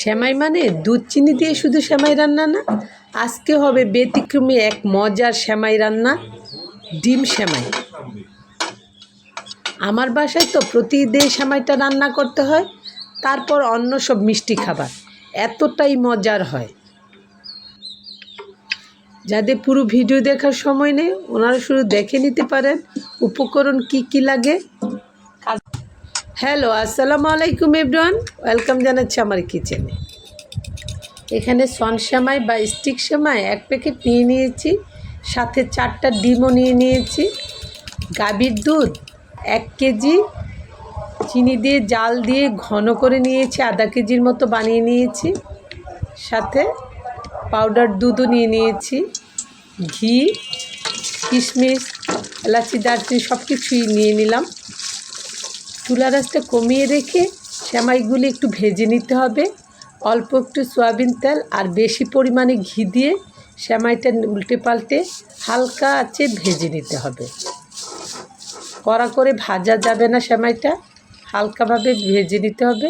সেমাই মানে দুধ চিনি দিয়ে শুধু শ্যামাই রান্না না? আজকে হবে ব্যতিক্রমী এক মজার শ্যামাই রান্না, ডিম শ্যামাই আমার বাসায় তো প্রতিদিন শ্যামাইটা রান্না করতে হয়, তারপর অন্য সব মিষ্টি খাবার। এতটাই মজার হয়। যাদের পুরো ভিডিও দেখার সময় নেই, ওনারা শুধু দেখে নিতে পারেন উপকরণ কি কি লাগে। হ্যালো আসসালামু আলাইকুম, এভরিওয়ান। ওয়েলকাম জানাচ্ছি আমার কিচেনে এখানে সন সেমাই বা স্টিক শ্যামাই এক প্যাকেট নিয়ে নিয়েছি, সাথে চারটা ডিমও নিয়ে নিয়েছি। গাভীর দুধ এক কেজি, চিনি দিয়ে জাল দিয়ে ঘন করে নিয়েছি, আধা কেজির মতো বানিয়ে নিয়েছি। সাথে পাউডার দুধও নিয়ে নিয়েছি, ঘি, কিশমিশ, এলাচি, দারচিনি সব কিছুই নিয়ে নিলাম। চুলা রাসটা কমিয়ে রেখে সেমাইগুলি একটু ভেজে নিতে হবে। অল্প একটু সয়াবিন তেল আর বেশি পরিমাণে ঘি দিয়ে সেমাইটা উল্টে পাল্টে হালকা আছে ভেজে নিতে হবে। কড়া করে ভাজা যাবে না সেমাইটা, হালকাভাবে ভেজে নিতে হবে।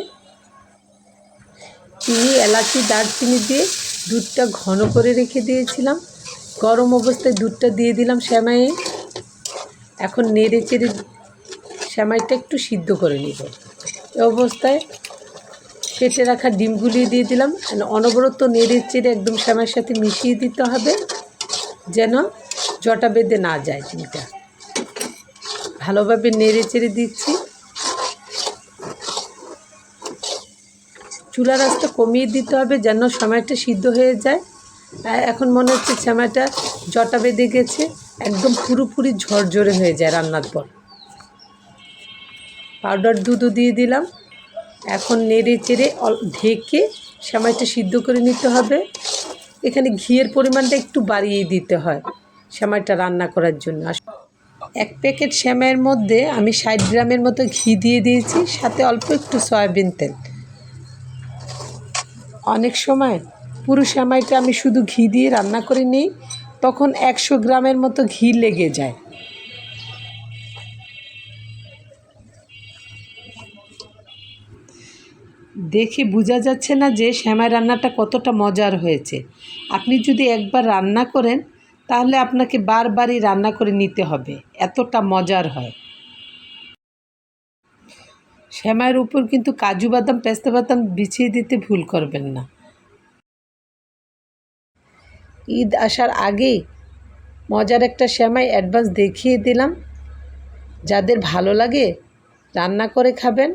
চিনি, এলাচি, দারচিনি দিয়ে দুধটা ঘন করে রেখে দিয়েছিলাম। গরম অবস্থায় দুধটা দিয়ে দিলাম সেমাইয়ে। এখন নেড়ে চেড়ে সেমাইটা একটু সিদ্ধ করে নিব। এ অবস্থায় কেটে রাখা ডিমগুলি দিয়ে দিলাম। অনবরত নেড়ে চেড়ে একদম সেমাইয়ের সাথে মিশিয়ে দিতে হবে, যেন জটা বেঁধে না যায় ডিমটা। ভালোভাবে নেড়ে চেড়ে দিচ্ছি। চুলার রাসটা কমিয়ে দিতে হবে যেন সময়টা সিদ্ধ হয়ে যায়। এখন মনে হচ্ছে সেমাইটা জটা বেঁধে গেছে, একদম পুরোপুরি ঝরঝরে হয়ে যায় রান্নার পর। পাউডার দুধও দিয়ে দিলাম। এখন নেড়ে চেড়ে ঢেকে সেমাইটা সিদ্ধ করে নিতে হবে। এখানে ঘিয়ের পরিমাণটা একটু বাড়িয়ে দিতে হয় সেমাইটা রান্না করার জন্য। এক প্যাকেট সেমাইয়ের মধ্যে আমি ষাট গ্রামের মতো ঘি দিয়ে দিয়েছি, সাথে অল্প একটু সয়াবিন তেল। অনেক সময় পুরো সেমাইটা আমি শুধু ঘি দিয়ে রান্না করে নিই তখন একশো গ্রামের মতো ঘি লেগে যায়। দেখে বোঝা যাচ্ছে না যে শ্যামাই রান্নাটা কতটা মজার হয়েছে। আপনি যদি একবার রান্না করেন, তাহলে আপনাকে বারবারই রান্না করে নিতে হবে। এতটা মজার হয়। শ্যামাইয়ের উপর কিন্তু কাজু বাদাম, পেস্তা বাদাম বিছিয়ে দিতে ভুল করবেন না। ঈদ আসার আগেই মজার একটা শ্যামাই অ্যাডভান্স দেখিয়ে দিলাম। যাদের ভালো লাগে রান্না করে খাবেন।